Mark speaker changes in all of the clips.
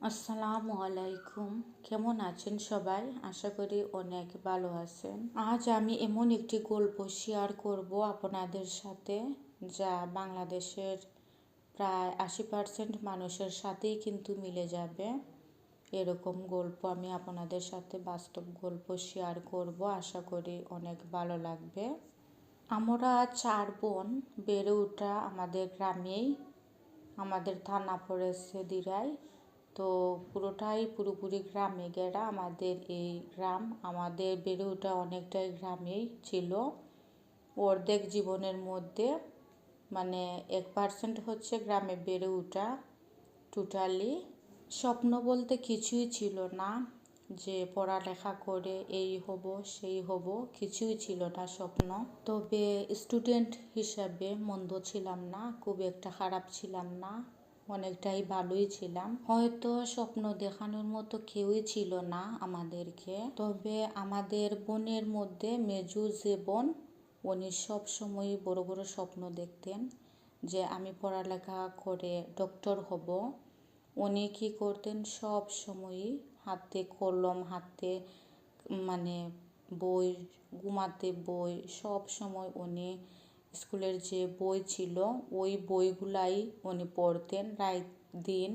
Speaker 1: আসসালামু আলাইকুম। কেমন আছেন সবাই? আশা করি অনেক ভালো আছেন। আজ আমি এমন একটি গল্প শেয়ার করব আপনাদের সাথে, যা বাংলাদেশের প্রায় আশি পার্সেন্ট মানুষের সাথেই কিন্তু মিলে যাবে। এরকম গল্প আমি আপনাদের সাথে বাস্তব গল্প শেয়ার করব। আশা করি অনেক ভালো লাগবে। আমরা চার বোন বেড়ে ওঠা আমাদের গ্রামেই, আমাদের থানা পড়েছে দিরাই। তো পুরোটাই পুরোপুরি গ্রামে গেরা। আমাদের এই গ্রাম, আমাদের বেড়ে ওঠা অনেকটাই গ্রামেই ছিল। অর্ধেক জীবনের মধ্যে মানে এক পার্সেন্ট হচ্ছে গ্রামে বেড়ে ওঠা টোটালি স্বপ্ন বলতে কিছুই ছিল না যে পড়ালেখা করে এই হব, সেই হব, কিছুই ছিল না স্বপ্ন। তবে স্টুডেন্ট হিসাবে মন্দ ছিলাম না, খুব একটা খারাপ ছিলাম না। অনেকটাই ভালোই ছিলাম। হয়তো স্বপ্ন দেখানোর মতো কেউই ছিল না আমাদেরকে। তবে আমাদের বোনের মধ্যে মেজু যে বোন, উনি সব সময় বড় বড় স্বপ্ন দেখতেন যে আমি পড়ালেখা করে ডক্টর হব। উনি কী করতেন? সব সময়ই হাতে কলম, হাতে মানে বই, ঘুমাতে বই সব সময় উনি স্কুলের যে বই ছিল, ওই বইগুলাই উনি পড়তেন রাত দিন,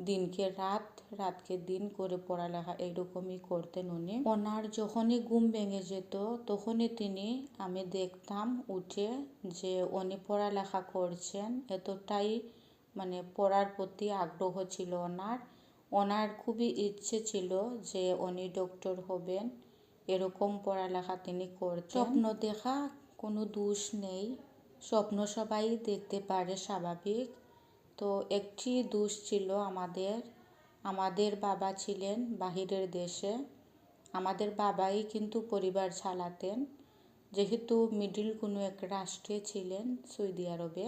Speaker 1: দিনকে রাত, রাতকে দিন করে পড়ালেখা এরকমই করতেন উনি। ওনার যখনই ঘুম ভেঙে যেত, তখনই তিনি, আমি দেখতাম উঠে যে উনি পড়ালেখা করছেন, এতটাই মানে পড়ার প্রতি আগ্রহ ছিল ওনার। ওনার খুবই ইচ্ছে ছিল যে উনি ডক্টর হবেন, এরকম পড়ালেখা তিনি করতেন। স্বপ্ন দেখা কোনো দোষ নেই। স্বপ্ন সবাই দেখতে পারে স্বাভাবিক। তো একটি দোষ ছিল আমাদের। আমাদের বাবা ছিলেন বাহিরের দেশে। আমাদের বাবাই কিন্তু পরিবার চালাতেন। যেহেতু মিডিল কোনো এক রাষ্ট্রে ছিলেন সৌদি আরবে,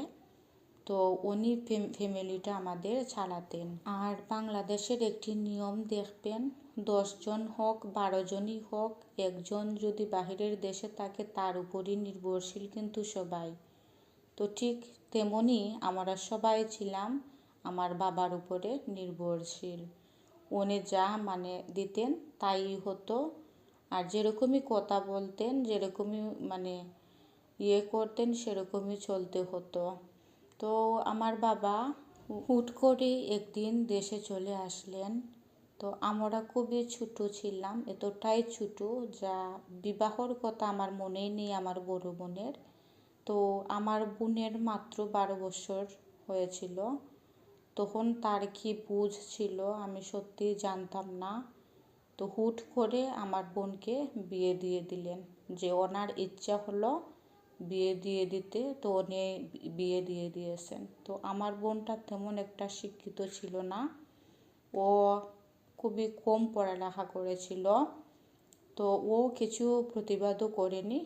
Speaker 1: তো উনি ফ্যামিলিটা আমাদের চালাতেন। আর বাংলাদেশের একটি নিয়ম দেখবেন দশজন হোক, বারো জনই হোক, একজন যদি বাহিরের দেশে থাকে তার উপরই নির্ভরশীল কিন্তু সবাই। তো ঠিক তেমনই আমরা সবাই ছিলাম আমার বাবার উপরে নির্ভরশীল। উনি যা মানে দিতেন তাই হতো। আর যেরকমই কথা বলতেন, যেরকমই মানে ইয়ে করতেন, সেরকমই চলতে হতো। তো আমার বাবা হুট করে একদিন দেশে চলে আসলেন। তো আমরা খুবই ছোট ছিলাম, এতটাই ছোট যা বিবাহর কথা আমার মনেই নেই আমার বড় বোনের। তো আমার বোনের মাত্র বারো বছর হয়েছিল। তখন তার কি বুঝ ছিল আমি সত্যি জানতাম না। তো হুট করে আমার বোনকে বিয়ে দিয়ে দিলেন। যে ওনার ইচ্ছা হলো বিয়ে দিয়ে দিতে, তো উনি বিয়ে দিয়ে দিয়েছেন। তো আমার বোনটা তেমন একটা শিক্ষিত ছিল না। ও খুবই কম পড়ালেখা করেছিল। তো ও কিছু প্রতিবাদও করেনি।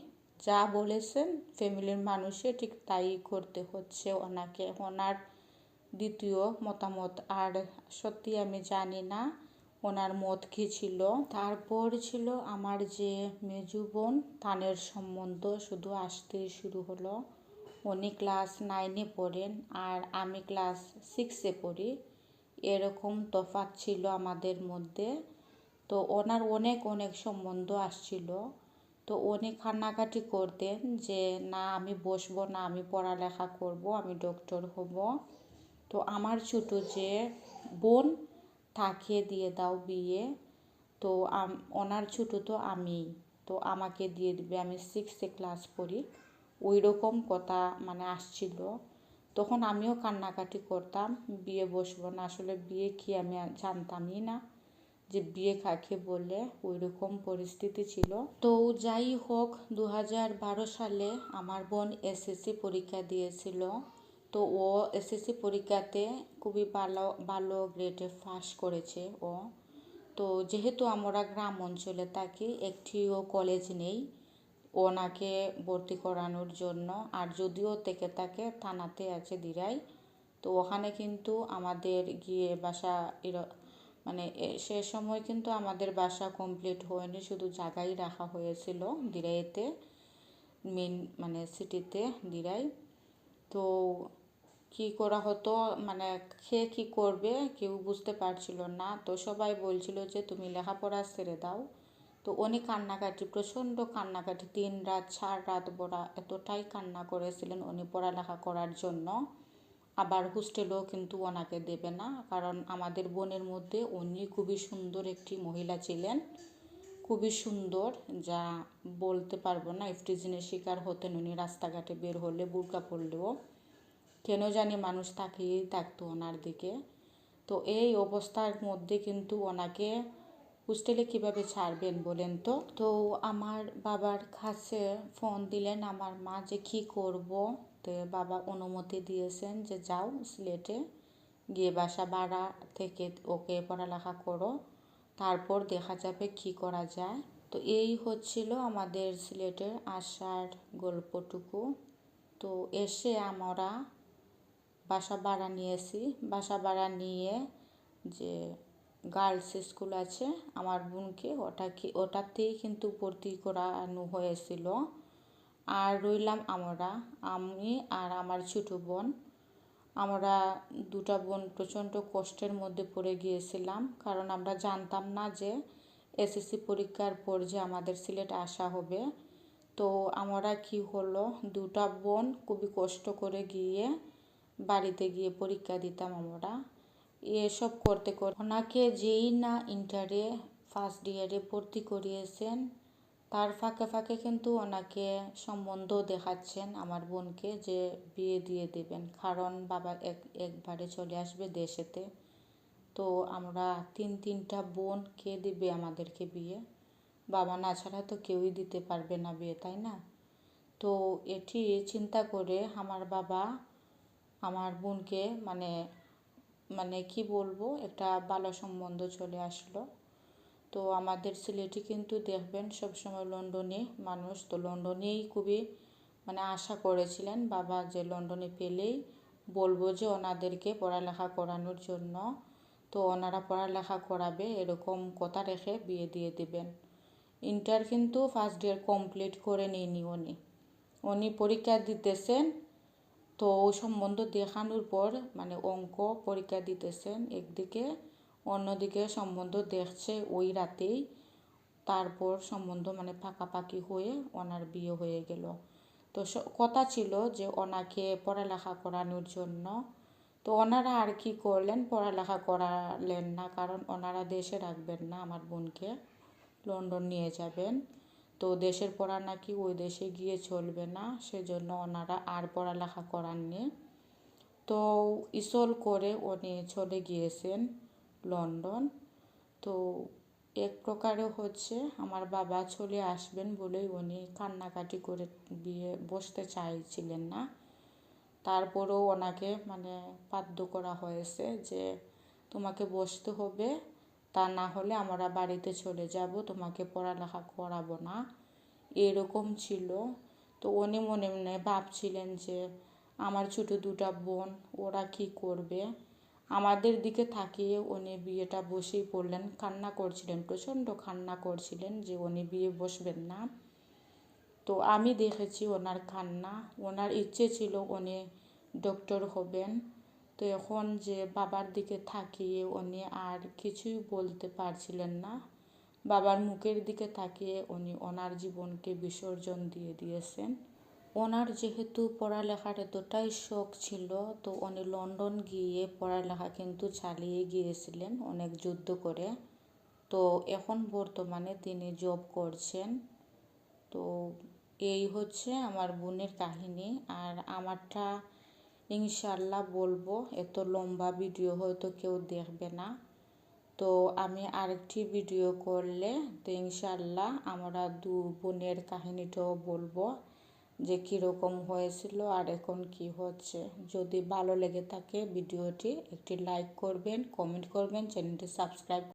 Speaker 1: যা বলেছেন ফ্যামিলির মানুষে ঠিক তাই করতে হচ্ছে ওনাকে। ওনার দ্বিতীয় মতামত। আর সত্যি আমি জানি না ওনার মত কী ছিল। তারপর ছিল আমার যে মেজু বোন, তানের সম্বন্ধ শুধু আসতেই শুরু হলো। উনি ক্লাস নাইনে পড়েন আর আমি ক্লাস সিক্সে পড়ি। এরকম তফাৎ ছিল আমাদের মধ্যে। তো ওনার অনেক অনেক সম্বন্ধ আসছিল। তো উনি কান্নাকাটি করতেন যে, না, আমি বসবো না, আমি পড়ালেখা করব, আমি ডক্টর হব। তো আমার ছোটো যে বোন, তাকে দিয়ে দাও বিয়ে। তো ওনার ছোটো তো আমি তো আমাকে দিয়ে দিবে, আমি সিক্সে ক্লাস পড়ি। ওই রকম কথা মানে আসছিল। তখন আমিও কান্নাকাটি করতাম, বিয়ে বসবো না। আসলে বিয়ে কি আমি জানতামই না যে বিয়ে কাকে বলে ওই রকম পরিস্থিতি ছিল। তো যাই হোক দু হাজার বারো সালে আমার বোন এসএসসি পরীক্ষা দিয়েছিল। তো ও এসএসসি পরীক্ষাতে খুবই ভালো ভালো গ্রেডে পাস করেছে ও। তো যেহেতু আমরা গ্রাম অঞ্চলে থাকি, একটিও কলেজ নেই। ওনাকে ভর্তি করানোর জন্য। আর যদিও থেকে থাকে, থানাতে আছে দিরাই। তো ওখানে কিন্তু আমাদের গিয়ে বাসা মানে সে সময় কিন্তু আমাদের বাসা কমপ্লিট হয়নি, শুধু জায়গায় রাখা হয়েছিল দিরাইতে মেন মানে সিটিতে দিরাই। তো কি করা হতো মানে খেয়ে কি করবে, কেউ বুঝতে পারছিল না। তো সবাই বলছিল যে, তুমি লেখাপড়া ছেড়ে দাও। তো উনি কান্নাকাটি, প্রচণ্ড কান্নাকাটি তিন রাত চার রাত বড়া এতটাই কান্না করেছিলেন উনি পড়ালেখা করার জন্য। আবার হোস্টেলও কিন্তু ওনাকে দেবে না, কারণ আমাদের বোনের মধ্যে উনি খুবই সুন্দর একটি মহিলা ছিলেন। খুবই সুন্দর, যা বলতে পারব না ইফটিজিনের শিকার হতেন উনি রাস্তাঘাটে বের হলে, বুরকা পড়লেও কেন জানি মানুষ তাকিয়েই থাকতো ওনার দিকে। তো এই অবস্থার মধ্যে কিন্তু ওনাকে হোস্টেলে কীভাবে ছাড়বেন বলেন তো? তো আমার বাবার কাছে ফোন দিলেন, আমার মা যে কী করব? তো বাবা অনুমতি দিয়েছেন যে, যাও সিলেটে গিয়ে বাসা ভাড়া থেকে ওকে পড়ালেখা করো, তারপর দেখা যাবে কি করা যায়। তো এই হচ্ছিল আমাদের সিলেটের আসার গল্পটুকু। তো এসে আমরা বাসা ভাড়া নিয়েছি। বাসা ভাড়া নিয়ে যে গার্লস স্কুল আছে, আমার বোনকে, ওটাকে ওটাতেই কিন্তু ভর্তি করানো হয়েছিল। আর রইলাম আমরা, আমি আর আমার ছোটো বোন। আমরা দুটা বোন প্রচণ্ড কষ্টের মধ্যে পড়ে গিয়েছিলাম, কারণ আমরা জানতাম না যে এসএসসি পরীক্ষার পর যে আমাদের সিলেট আসা হবে। তো আমরা কি হলো, দুটা বোন খুবই কষ্ট করে গিয়ে বাড়িতে গিয়ে পরীক্ষা দিতাম আমরা। এসব করতে করতে ওনাকে যেই না ইন্টারে ফার্স্ট ইয়ারে ভর্তি করিয়েছেন। তার ফাঁকে ফাঁকে কিন্তু ওনাকে সম্বন্ধ দেখাচ্ছেন আমার বোনকে যে বিয়ে দিয়ে দেবেন, কারণ বাবা এক, একবারে চলে আসবে দেশেতে। তো আমরা তিন, তিনটা বোন, কে দিবে আমাদেরকে বিয়ে? বাবা না ছাড়া তো কেউই দিতে পারবে না বিয়ে, তাই না? তো এটি চিন্তা করে আমার বাবা, আমার বোনকে মানে মানে কি বলব, একটা ভালো সম্বন্ধ চলে আসলো। তো আমাদের সিলেটি কিন্তু দেখবেন সবসময় লন্ডনে মানুষ, তো লন্ডনেই খুবই মানে আশা করেছিলেন বাবা যে লন্ডনে পেলেই বলব যে ওনাদেরকে পড়ালেখা করানোর জন্য। তো ওনারা পড়ালেখা করাবে, এরকম কথা রেখে বিয়ে দিয়ে দিবেন। ইন্টার কিন্তু ফার্স্ট ইয়ার কমপ্লিট করে নিইনি উনি। উনি পরীক্ষা দিতেছেন তো সম্বন্ধ দেখানোর পর মানে অঙ্ক পরীক্ষা দিতেছেন একদিকে, অন্যদিকে সম্বন্ধ দেখছে ওই রাতেই। তারপর সম্বন্ধ মানে পাকাপাকি হয়ে ওনার বিয়ে হয়ে গেল। তো কথা ছিল যে ওনাকে পড়ালেখা করানোর জন্য। তো ওনারা আর কি করলেন? পড়ালেখা করালেন না, কারণ ওনারা দেশে রাখবেন না, আমার বোনকে। লন্ডন নিয়ে যাবেন। তো দেশের পড়া নাকি ওই দেশে গিয়ে চলবে না, সেজন্য ওনারা আর পড়ালেখা করাননি তো ইসল করে উনি চলে গিয়েছেন লন্ডন। তো এক প্রকারে হচ্ছে আমার বাবা চলে আসবেন বলেই উনি কান্নাকাটি করে বিয়ে বসতে চাইছিলেন না। তারপরেও ওনাকে মানে বাধ্য করা হয়েছে যে তোমাকে বসতে হবে তা না হলে আমরা বাড়িতে চলে যাব, তোমাকে পড়ালেখা করাবো না। এরকম ছিল। তো উনি মনে মনে ভাবছিলেন যে, আমার ছোটো দুটা বোন, ওরা কি করবে? আমাদের দিকে তাকিয়ে উনি বিয়েটা বসেই পড়লেন, কান্না করছিলেন, প্রচণ্ড কান্না করছিলেন যে উনি বিয়ে বসবেন না। তো আমি দেখেছি ওনার কান্না, ওনার ইচ্ছে ছিল উনি ডক্টর হবেন। তো এখন যে বাবার দিকে তাকিয়ে উনি আর কিছুই বলতে পারছিলেন না, বাবার মুখের দিকে তাকিয়ে উনি ওনার জীবনকে বিসর্জন দিয়ে দিয়েছেন। ওনার যেহেতু পড়ালেখার এতটাই শখ ছিল, তো উনি লন্ডন গিয়ে পড়ালেখা কিন্তু চালিয়ে গিয়েছিলেন অনেক যুদ্ধ করে। তো এখন বর্তমানে তিনি জব করছেন। তো এই হচ্ছে আমার বোনের কাহিনী। আর আমারটা ইনশাল্লাহ বলব, এত লম্বা ভিডিও হয়তো কেউ দেখবে না। তো আমি আরেকটি ভিডিও করলে তো ইনশাল্লাহ আমরা দু বোনের কাহিনীটাও বলব, যে কীরকম হয়েছিল আর এখন কি হচ্ছে। যদি ভালো লেগে থাকে ভিডিওটি, একটি লাইক করবেন কমেন্ট করবেন চ্যানেলটি সাবস্ক্রাইব